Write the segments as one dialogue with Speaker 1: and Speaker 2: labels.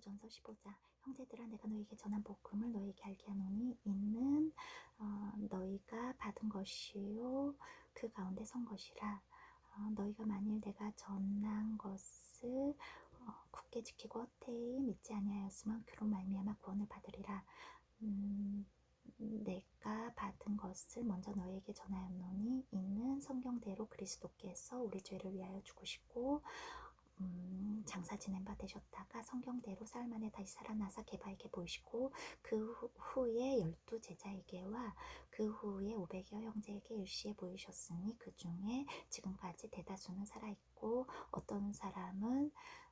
Speaker 1: 고린도전서 15장. 형제들아 내가 너에게 전한 복음을 너에게 알게 하노니 이는 어, 너희가 받은 것이요. 그 가운데 선 것이라. 어, 너희가 만일 내가 전한 것을 어, 굳게 지키고 헛되이 믿지 아니하였으면 그로 말미암아 구원을 받으리라. 음, 내가 받은 것을 먼저 너에게 전하였노니 이는 성경대로 그리스도께서 우리 죄를 위하여 죽으시고 음, 장사 바 되셨다가 성경대로 사흘 만에 다시 살아나사 개바에게 보이시고 그 후- 후에 열두 제자에게와 그 후에 오백여 형제에게 일시에 보이셨으니 그 중에 지금까지 대다수는 살아있고 어떤 사람은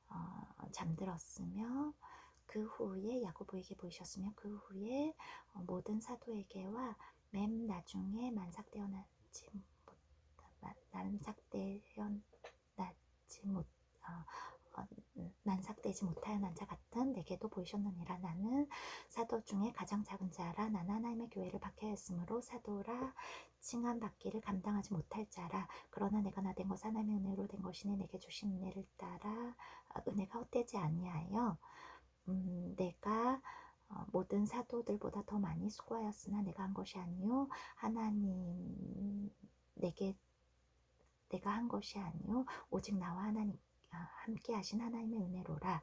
Speaker 1: 어, 잠들었으며 그 후에 야고보에게 보이셨으며 그 후에 어, 모든 사도에게와 맨 나중에 만삭되어 나지 못 만- 만삭되어 나지 못 어, 어, 만삭 되지 못하여 난자 같은 내게도 보이셨느니라. 나는 사도 중에 가장 작은 자라. 나는 하나님의 교회를 박해하였으므로 사도라. 칭함 받기를 감당하지 못할 자라. 그러나 내가 나 된 것은 하나님의 은혜로 된 것이니 내게 주신 은혜를 따라 아, 은혜가 헛되지 아니하여 음, 내가 어, 모든 사도들보다 더 많이 수고하였으나 내가 한 것이 아니요 하나님 내게 내가 한 것이 아니요 오직 나와 하나님 아, 함께 하신 하나님의 은혜로라.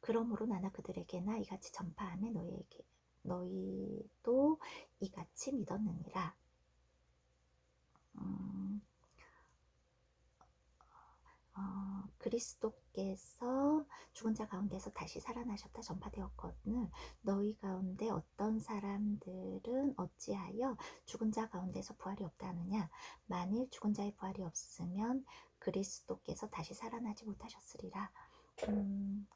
Speaker 1: 그러므로 나나 그들에게나 이같이 전파함에 너희에게 너희도 이같이 믿었느니라. 음, 어, 그리스도께서 죽은 자 가운데서 다시 살아나셨다 전파되었거늘 너희 가운데 어떤 사람들은 어찌하여 죽은 자 가운데서 부활이 없다 하느냐 만일 죽은 자의 부활이 없으면 그리스도께서 다시 살아나지 못하셨으리라 음,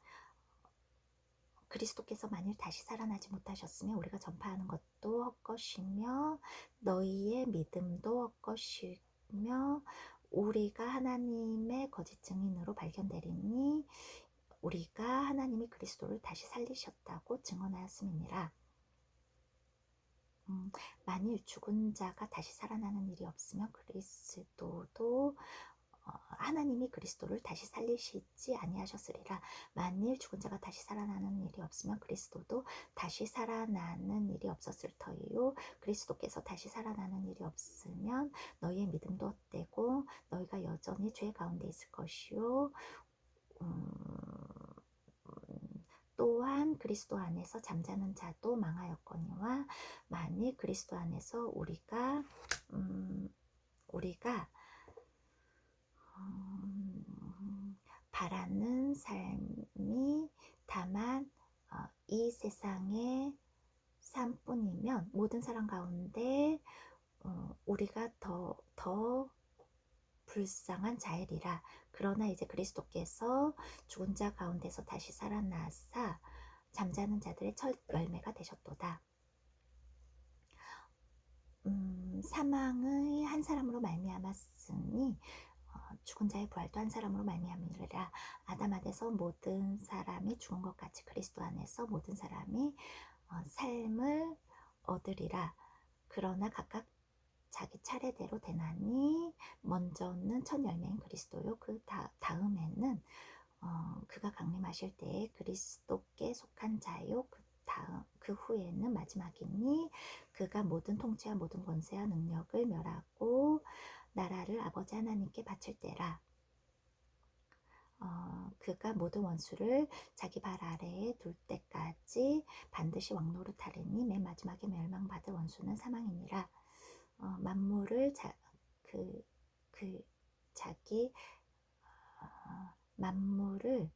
Speaker 1: 그리스도께서 만일 다시 살아나지 못하셨으면 우리가 전파하는 것도 헛것이며 너희의 믿음도 헛것이며 우리가 하나님의 거짓 증인으로 발견되리니 우리가 하나님이 그리스도를 다시 살리셨다고 증언하였음이니라. 음, 만일 죽은 자가 다시 살아나는 일이 없으면 그리스도도 어, 하나님이 그리스도를 다시 살리시지 아니하셨으리라. 만일 죽은 자가 다시 살아나는 일이 없으면 그리스도도 다시 살아나는 일이 없었을 터이요. 그리스도께서 다시 살아나는 일이 없으면 너희의 믿음도 헛되고 너희가 여전히 죄 가운데 있을 것이요. 음, 또한 그리스도 안에서 잠자는 자도 망하였거니와 만일 그리스도 안에서 우리가 음, 우리가 바라는 삶이 다만 어, 이 세상의 삶뿐이면 모든 사람 가운데 어, 우리가 더, 더 불쌍한 자이리라. 그러나 이제 그리스도께서 죽은 자 가운데서 다시 살아나사 잠자는 자들의 첫 열매가 되셨도다. 음, 사망의 한 사람으로 말미암았으니 어, 죽은 자의 부활도 한 사람으로 말미암으리라. 아담 안에서 모든 사람이 죽은 것 같이 그리스도 안에서 모든 사람이 어, 삶을 얻으리라. 그러나 각각 자기 차례대로 되나니 먼저는 첫 열매인 그리스도요. 그 다, 다음에는 어, 그가 강림하실 때에 그리스도께 속한 자요. 그 다음 그 후에는 마지막이니 그가 모든 통치와 모든 권세와 능력을 멸하고 나라를 아버지 하나님께 바칠 때라. 어, 그가 모든 원수를 자기 발 아래에 둘 때까지 반드시 왕노릇하리니 맨 마지막에 멸망받을 원수는 사망이니라. 어, 만물을 자, 그, 그 자기 어, 만물을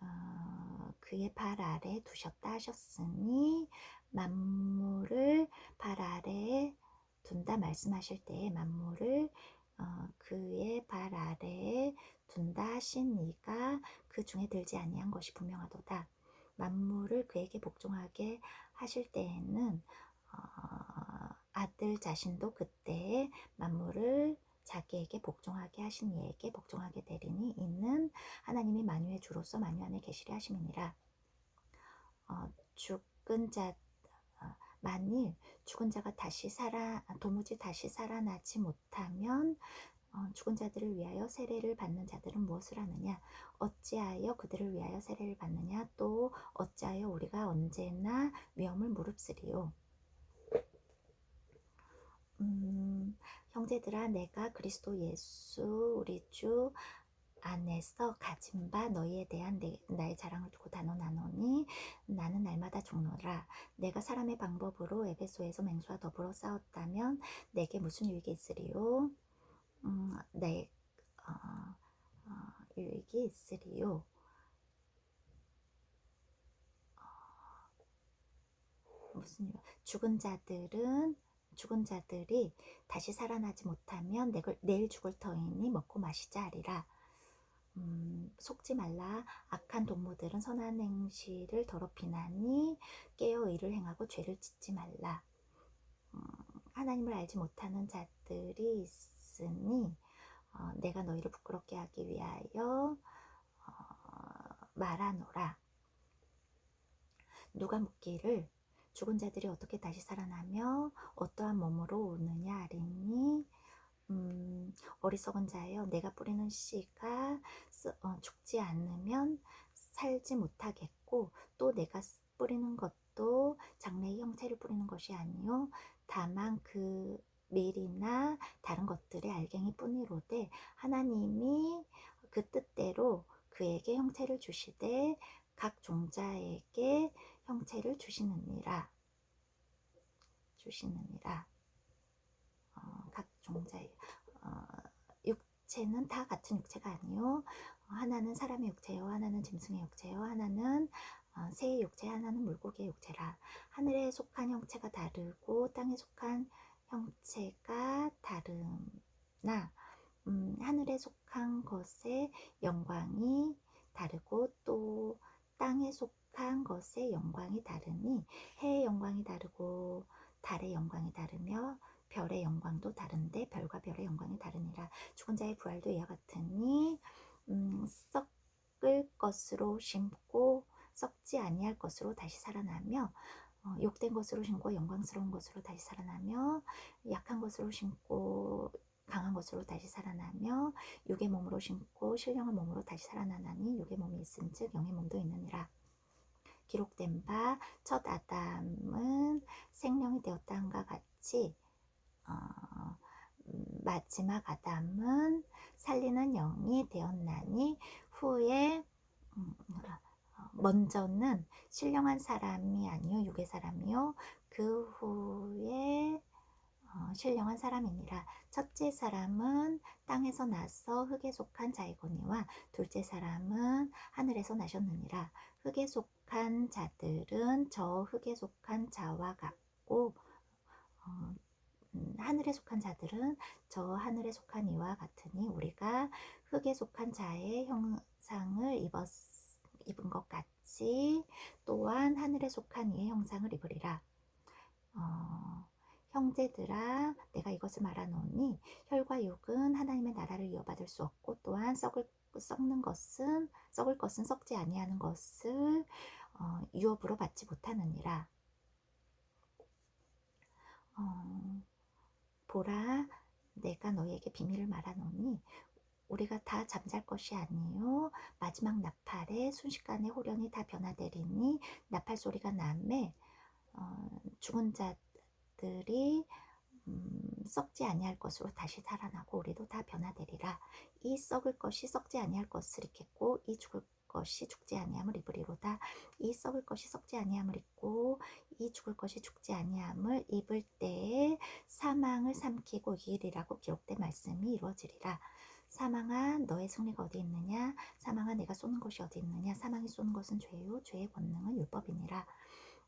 Speaker 1: 어, 그의 발 아래 두셨다 하셨으니 만물을 발 아래에 둔다 말씀하실 때에 만물을 어, 그의 발 아래에 둔다 하신 이가 그 중에 들지 아니한 것이 분명하도다. 만물을 그에게 복종하게 하실 때에는 어, 아들 자신도 그때에 만물을 자기에게 복종하게 하신 이에게 복종하게 되리니 이는 하나님이 만유의 주로서 만유 안에 계시리 하심이니라. 어, 죽은 자 어, 만일 죽은 자가 다시 살아 도무지 다시 살아나지 못하면 어, 죽은 자들을 위하여 세례를 받는 자들은 무엇을 하느냐? 어찌하여 그들을 위하여 세례를 받느냐? 또 어찌하여 우리가 언제나 위험을 무릅쓰리요? 음, 형제들아 내가 그리스도 예수 우리 주 안에서 가진 바 너희에 대한 내, 나의 자랑을 두고 단언하노니 나는 날마다 죽노라. 내가 사람의 방법으로 에베소에서 맹수와 더불어 싸웠다면 내게 무슨 유익이 있으리요? 음, 내 어, 어, 유익이 있으리요. 무슨 유- 죽은 자들은 죽은 자들이 다시 살아나지 못하면 내걸, 내일 죽을 터이니 먹고 마시자 하리라. 음, 속지 말라. 악한 동무들은 선한 행실을 더럽히나니 깨어 일을 행하고 죄를 짓지 말라. 음, 하나님을 알지 못하는 자들이 있으니 어, 내가 너희를 부끄럽게 하기 위하여 어, 말하노라. 누가 묻기를 죽은 자들이 어떻게 다시 살아나며 어떠한 몸으로 오느냐 하리니 음, 어리석은 자여 내가 뿌리는 씨가 쓰, 어, 죽지 않으면 살지 못하겠고 또 내가 뿌리는 것도 장래의 형체를 뿌리는 것이 아니요. 다만 그 밀이나 다른 것들의 알갱이 뿐이로되 하나님이 그 뜻대로 그에게 형체를 주시되 각 종자에게 형체를 주시느니라. 주시느니라. 어, 각 종자에 어, 육체는 다 같은 육체가 아니요. 어, 하나는 사람의 육체요. 하나는 짐승의 육체요. 하나는 어, 새의 육체 하나는 물고기의 육체라. 하늘에 속한 형체가 다르고 땅에 속한 형체가 다르나 음, 하늘에 속한 것의 영광이 다르고 또 땅에 속한 것의 영광이 다르니 해의 영광이 다르고 달의 영광이 다르며 별의 영광도 다른데 별과 별의 영광이 다르니라 죽은 자의 부활도 이와 같으니 음, 썩을 것으로 심고 썩지 아니할 것으로 다시 살아나며 어, 욕된 것으로 심고 영광스러운 것으로 다시 살아나며 약한 것으로 심고 강한 것으로 다시 살아나며 육의 몸으로 심고 신령한 몸으로 다시 살아나나니 육의 몸이 있은즉 영의 몸도 있느니라. 기록된 바 첫 아담은 생명이 되었다 한과 같이 어, 음, 마지막 아담은 살리는 영이 되었나니 후에 음, 어, 먼저는 신령한 사람이 아니요 육의 사람이요. 그 후에 어, 신령한 사람이니라. 첫째 사람은 땅에서 나서 흙에 속한 자이거니와 둘째 사람은 하늘에서 나셨느니라. 흙에 속한 자들은 저 흙에 속한 자와 같고 어, 음, 하늘에 속한 자들은 저 하늘에 속한 이와 같으니 우리가 흙에 속한 자의 형상을 입었, 입은 것 같이 또한 하늘에 속한 이의 형상을 입으리라. 어, 형제들아 내가 이것을 말하노니 혈과 육은 하나님의 나라를 이어받을 수 없고 또한 썩을 썩는 것은 썩을 것은 썩지 아니하는 것을 어, 유업으로 받지 못하느니라. 어, 보라 내가 너희에게 비밀을 말하노니 우리가 다 잠잘 것이 아니요. 마지막 나팔에 순식간에 호련이 다 변화되리니 나팔 소리가 남에 어, 죽은 자들이 음, 썩지 아니할 것으로 다시 살아나고 우리도 다 변화되리라. 이 썩을 것이 썩지 아니할 것을 입겠고 이 죽을 것이 죽지 아니함을 입으리로다. 이 썩을 것이 썩지 아니함을 입고 이 죽을 것이 죽지 아니함을 입을 때에 사망을 삼키고 이기리라고 기록된 말씀이 이루어지리라. 사망아 너의 승리가 어디 있느냐? 사망아 내가 쏘는 것이 어디 있느냐? 사망이 쏘는 것은 죄요. 죄의 권능은 율법이니라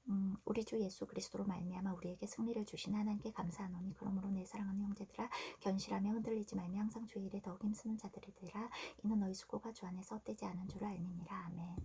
Speaker 1: 음, 우리 주 예수 그리스도로 말미암아 우리에게 승리를 주신 하나님께 감사하노니 그러므로 내 사랑하는 형제들아 견실하며 흔들리지 말며 항상 주의 일에 더욱 힘쓰는 자들이되라. 이는 너희 수고가 주 안에서 헛되지 않은 줄을 알미니라. 아멘